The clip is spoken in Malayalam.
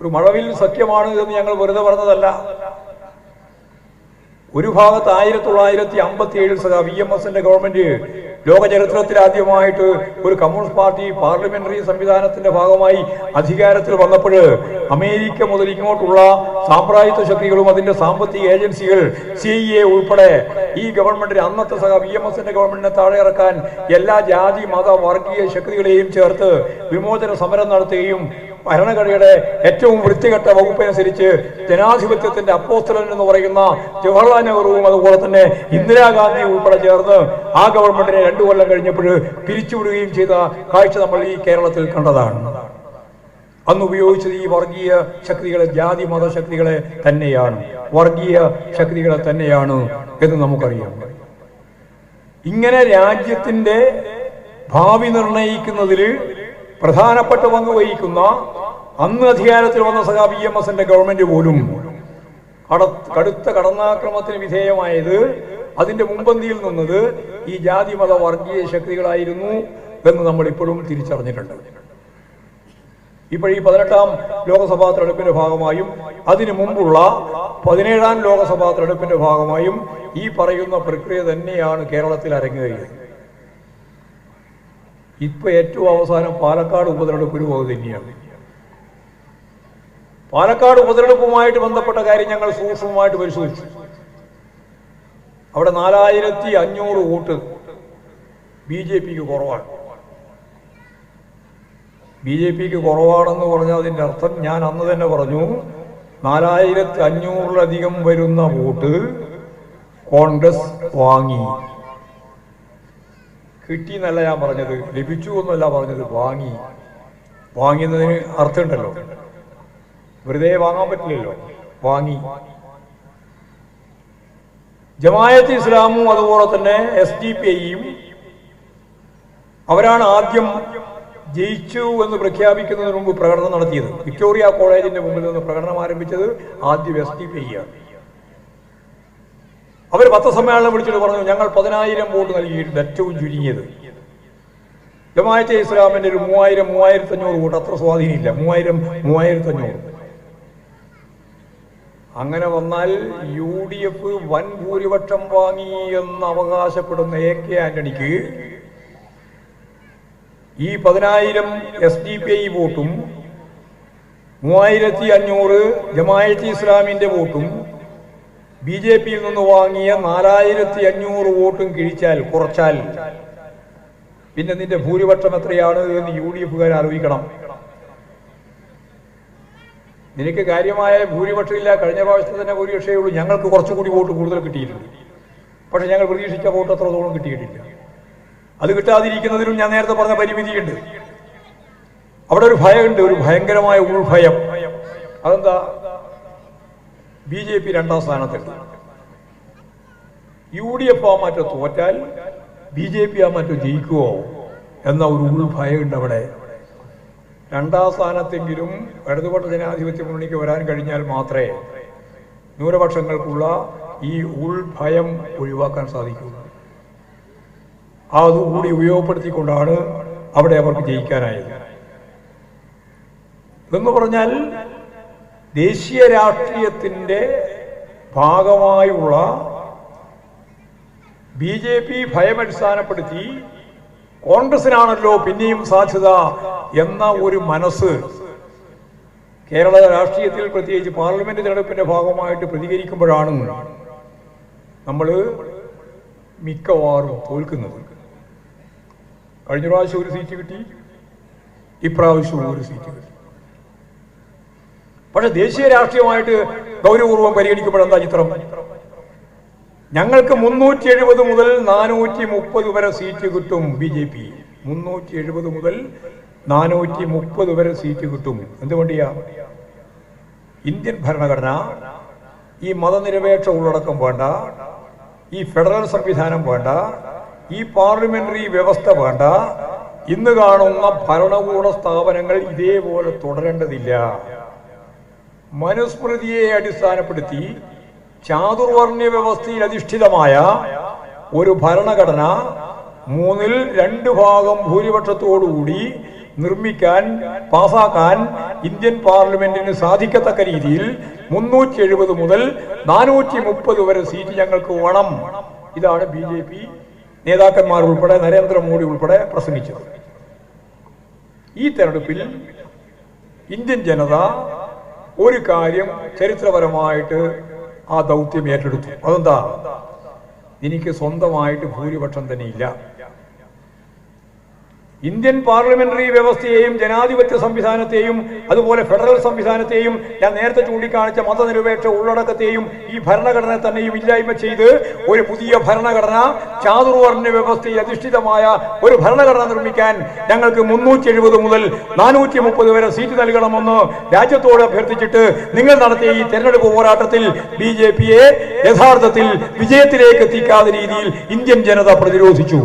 ഒരു മഴവിൽ സത്യമാണ് എന്ന് ഞങ്ങൾ വെറുതെ പറഞ്ഞതല്ല. ഒരു ഭാഗത്ത് ആയിരത്തി തൊള്ളായിരത്തി അമ്പത്തി ഏഴിൽ സഹ വി എം എസിന്റെ ഗവൺമെന്റ് ലോക ചരിത്രത്തിൽ ആദ്യമായിട്ട് ഒരു കമ്മ്യൂണിസ്റ്റ് പാർട്ടി പാർലമെന്ററി സംവിധാനത്തിന്റെ ഭാഗമായി അധികാരത്തിൽ വന്നപ്പോൾ അമേരിക്ക മുതൽ ഇങ്ങോട്ടുള്ള സാമ്രാജ്യത്വ ശക്തികളും അതിന്റെ സാമ്പത്തിക ഏജൻസികൾ സി എ ഉൾപ്പെടെ ഈ ഗവൺമെന്റിന് അന്നത്തെ സഹ വി എം എസിന്റെ ഗവൺമെന്റിനെ താഴെ ഇറക്കാൻ എല്ലാ ജാതി മത വർഗീയ ശക്തികളെയും ചേർത്ത് വിമോചന സമരം നടത്തുകയും ഭരണഘടനയുടെ ഏറ്റവും വൃത്തികെട്ട വകുപ്പനുസരിച്ച് ജനാധിപത്യത്തിന്റെ അപ്പോസ്തലൻ എന്ന് പറയുന്ന ജവഹർലാൽ നെഹ്റുവും അതുപോലെ തന്നെ ഇന്ദിരാഗാന്ധി ഉൾപ്പെടെ ചേർന്ന് ആ ഗവൺമെന്റിനെ രണ്ടു കൊല്ലം കഴിഞ്ഞപ്പോൾ പിരിച്ചുവിടുകയും ചെയ്ത കാഴ്ച നമ്മൾ ഈ കേരളത്തിൽ കണ്ടതാണ്. അന്ന് ഉപയോഗിച്ചത് ഈ വർഗീയ ശക്തികളെ ജാതി മത ശക്തികളെ തന്നെയാണ്. വർഗീയ ശക്തികളെ തന്നെയാണ് എന്ന് നമുക്കറിയാം. ഇങ്ങനെ രാജ്യത്തിന്റെ ഭാവി നിർണയിക്കുന്നതിൽ പ്രധാനപ്പെട്ട പങ്ക് വഹിക്കുന്ന അന്ന് അധികാരത്തിൽ വന്ന സഖാ ബി എം എസിന്റെ ഗവൺമെന്റ് പോലും കട- കടുത്ത കടന്നാക്രമത്തിന് വിധേയമായത് അതിന്റെ മുമ്പന്തിയിൽ നിന്നത് ഈ ജാതി മത വർഗീയ ശക്തികളായിരുന്നു എന്ന് നമ്മൾ ഇപ്പോഴും തിരിച്ചറിഞ്ഞിട്ടുണ്ട്. ഇപ്പോൾ ഈ പതിനെട്ടാം ലോകസഭാ തെരഞ്ഞെടുപ്പിന്റെ ഭാഗമായും അതിനു മുമ്പുള്ള പതിനേഴാം ലോകസഭാ തെരഞ്ഞെടുപ്പിന്റെ ഭാഗമായും ഈ പറയുന്ന പ്രക്രിയ തന്നെയാണ് കേരളത്തിൽ അരങ്ങേറിയത്. ഇപ്പൊ ഏറ്റവും അവസാനം പാലക്കാട് ഉപതെരഞ്ഞെടുപ്പ് ഒരു വക തന്നെയാണ് പാലക്കാട് ഉപതെരഞ്ഞെടുപ്പുമായിട്ട് ബന്ധപ്പെട്ട കാര്യം ഞങ്ങൾ സൂക്ഷ്മമായിട്ട് പരിശോധിച്ചു. അവിടെ നാലായിരത്തി അഞ്ഞൂറ് വോട്ട് ബി ജെ പിക്ക് കുറവാണ്. ബി ജെ പിക്ക് കുറവാണെന്ന് പറഞ്ഞാൽ അതിന്റെ അർത്ഥം ഞാൻ അന്ന് തന്നെ പറഞ്ഞു നാലായിരത്തി അഞ്ഞൂറിലധികം വരുന്ന വോട്ട് കോൺഗ്രസ് വാങ്ങി. കിട്ടി എന്നല്ല ഞാൻ പറഞ്ഞത് ലഭിച്ചു എന്നല്ല പറഞ്ഞത് വാങ്ങി. വാങ്ങിയതിന് അർത്ഥമുണ്ടല്ലോ. വെറുതെ വാങ്ങാൻ പറ്റില്ലല്ലോ വാങ്ങി. ജമായത്ത് ഇസ്ലാമും അതുപോലെ തന്നെ എസ് ഡി പി ഐയും അവരാണ് ആദ്യം ജയിച്ചു എന്ന് പ്രഖ്യാപിക്കുന്നതിന് മുമ്പ് പ്രകടനം നടത്തിയത്. വിക്ടോറിയ കോളേജിന്റെ മുമ്പിൽ നിന്ന് പ്രകടനം ആരംഭിച്ചത് ആദ്യം എസ് ഡി പി ആണ്. അവർ പത്രസമ്മേളനം വിളിച്ചിട്ട് പറഞ്ഞു ഞങ്ങൾ പതിനായിരം വോട്ട് നൽകിയിട്ടുണ്ട് ഏറ്റവും ചുരുങ്ങിയത്. ജമാഅത്തെ ഇസ്ലാമിന്റെ ഒരു മൂവായിരം മൂവായിരത്തി അഞ്ഞൂറ് വോട്ട് അത്ര സ്വാധീനമില്ല. മൂവായിരം മൂവായിരത്തി അഞ്ഞൂറ് അങ്ങനെ വന്നാൽ യു ഡി എഫ് വൻ ഭൂരിപക്ഷം വാങ്ങി എന്ന് അവകാശപ്പെടുന്ന എ കെ ആന്റണിക്ക് ഈ പതിനായിരം എസ് ഡി പി ഐ വോട്ടും മൂവായിരത്തി അഞ്ഞൂറ് ജമായത്ത് ഇസ്ലാമിന്റെ വോട്ടും ബി ജെ പിയിൽ നിന്ന് വാങ്ങിയ നാലായിരത്തി അഞ്ഞൂറ് വോട്ടും കിഴിച്ചാൽ കുറച്ചാൽ പിന്നെ നിന്റെ ഭൂരിപക്ഷം എത്രയാണ് എന്ന് യു ഡി എഫുകാർ ആലോചിക്കണം നിനക്ക് കാര്യമായ ഭൂരിപക്ഷമില്ല. കഴിഞ്ഞ പ്രാവശ്യത്തെ തന്നെ ഭൂരിപക്ഷമേ ഉള്ളൂ. ഞങ്ങൾക്ക് കുറച്ചുകൂടി വോട്ട് കൂടുതൽ കിട്ടിയിട്ടുണ്ട്. പക്ഷെ ഞങ്ങൾ പ്രതീക്ഷിച്ച വോട്ട് അത്രത്തോളം കിട്ടിയിട്ടില്ല. അത് കിട്ടാതിരിക്കുന്നതിനും ഞാൻ നേരത്തെ പറഞ്ഞ പരിമിതിയുണ്ട്. അവിടെ ഒരു ഭയമുണ്ട് ഒരു ഭയങ്കരമായ ഉൾഭയം. അതെന്താ? ബി ജെ പി രണ്ടാം സ്ഥാനത്തുണ്ട്. യു ഡി എഫ് ആ മാറ്റോ തോറ്റാൽ ബി ജെ പി ആ മാറ്റോ ജയിക്കുമോ എന്ന ഒരു ഉൾഭയമുണ്ട് അവിടെ. രണ്ടാം സ്ഥാനത്തെങ്കിലും ഇടതുപക്ഷ ജനാധിപത്യ മുന്നണിക്ക് വരാൻ കഴിഞ്ഞാൽ മാത്രമേ ന്യൂനപക്ഷങ്ങൾക്കുള്ള ഈ ഉൾഭയം ഒഴിവാക്കാൻ സാധിക്കൂ. അതുകൂടി ഉപയോഗപ്പെടുത്തിക്കൊണ്ടാണ് അവിടെ അവർക്ക് ജയിക്കാനായത്. എന്ന് പറഞ്ഞാൽ ദേശീയ രാഷ്ട്രീയത്തിന്റെ ഭാഗമായുള്ള ബി ജെ പി ഭയമടിസ്ഥാനപ്പെടുത്തി കോൺഗ്രസിനാണല്ലോ പിന്നെയും സാധ്യത എന്ന ഒരു മനസ്സ് കേരള രാഷ്ട്രീയത്തിൽ പ്രത്യേകിച്ച് പാർലമെന്റ് തിരഞ്ഞെടുപ്പിന്റെ ഭാഗമായിട്ട് പ്രതികരിക്കുമ്പോഴാണ് നമ്മൾ മിക്കവാറും തോൽക്കുന്നത്. കഴിഞ്ഞ പ്രാവശ്യം ഒരു സീറ്റ് കിട്ടി ഇപ്രാവശ്യം ഒരു സീറ്റ് കിട്ടി. പക്ഷെ ദേശീയ രാഷ്ട്രീയമായിട്ട് ഗൗരവപൂർവം പരിഗണിക്കപ്പെടുന്ന ചിത്രം ഞങ്ങൾക്ക് മുന്നൂറ്റി എഴുപത് മുതൽ നാനൂറ്റി മുപ്പത് വരെ സീറ്റ് കിട്ടും ബി ജെ പി. മുന്നൂറ്റി എഴുപത് മുതൽ നാനൂറ്റി മുപ്പത് വരെ സീറ്റ് കിട്ടും. എന്തുകൊണ്ടിയാ ഇന്ത്യൻ ഭരണഘടന ഈ മതനിരപേക്ഷ ഉള്ളടക്കം വേണ്ട ഈ ഫെഡറൽ സംവിധാനം വേണ്ട ഈ പാർലമെന്ററി വ്യവസ്ഥ വേണ്ട. ഇന്ന് കാണുന്ന ഭരണകൂട സ്ഥാപനങ്ങൾ ഇതേപോലെ തുടരേണ്ടതില്ല. മനുസ്മൃതിയെ അടിസ്ഥാനപ്പെടുത്തി ചാതുർവർണ വ്യവസ്ഥയിൽ അധിഷ്ഠിതമായ ഒരു ഭരണഘടന മൂന്നിൽ രണ്ട് ഭാഗം ഭൂരിപക്ഷത്തോടുകൂടി നിർമ്മിക്കാൻ പാസാക്കാൻ ഇന്ത്യൻ പാർലമെന്റിന് സാധിക്കത്തക്ക രീതിയിൽ മുന്നൂറ്റി എഴുപത് മുതൽ നാനൂറ്റി മുപ്പത് വരെ സീറ്റ് ഞങ്ങൾക്ക് വേണം. ഇതാണ് ബി ജെ പി നേതാക്കന്മാർ ഉൾപ്പെടെ നരേന്ദ്രമോദി ഉൾപ്പെടെ പ്രസംഗിച്ചത് ഈ തെരഞ്ഞെടുപ്പിൽ ഇന്ത്യൻ ജനത ഒരു കാര്യം ചരിത്രപരമായിട്ട് ആ ദൗത്യം ഏറ്റെടുത്തു. അതെന്താ? എനിക്ക് സ്വന്തമായിട്ട് ഭൂരിപക്ഷം തന്നെ ഇല്ല. ഇന്ത്യൻ പാർലമെന്ററി വ്യവസ്ഥയെയും ജനാധിപത്യ സംവിധാനത്തെയും അതുപോലെ ഫെഡറൽ സംവിധാനത്തെയും ഞാൻ നേരത്തെ ചൂണ്ടിക്കാണിച്ച മതനിരപേക്ഷ ഉള്ളടക്കത്തെയും ഈ ഭരണഘടന തന്നെയും ഇല്ലായ്മ ചെയ്ത് ഒരു പുതിയ ഭരണഘടന ചാതുർവർണ വ്യവസ്ഥയിൽ അധിഷ്ഠിതമായ ഒരു ഭരണഘടന നിർമ്മിക്കാൻ ഞങ്ങൾക്ക് മുന്നൂറ്റി എഴുപത് മുതൽ നാനൂറ്റി മുപ്പത് വരെ സീറ്റ് നൽകണമെന്ന് രാജ്യത്തോട് അഭ്യർത്ഥിച്ചിട്ട് നിങ്ങൾ നടത്തിയ ഈ തെരഞ്ഞെടുപ്പ് പോരാട്ടത്തിൽ ബി ജെ പിയെ യഥാർത്ഥത്തിൽ വിജയത്തിലേക്ക് എത്തിക്കാത്ത രീതിയിൽ ഇന്ത്യൻ ജനത പ്രതിരോധിച്ചു.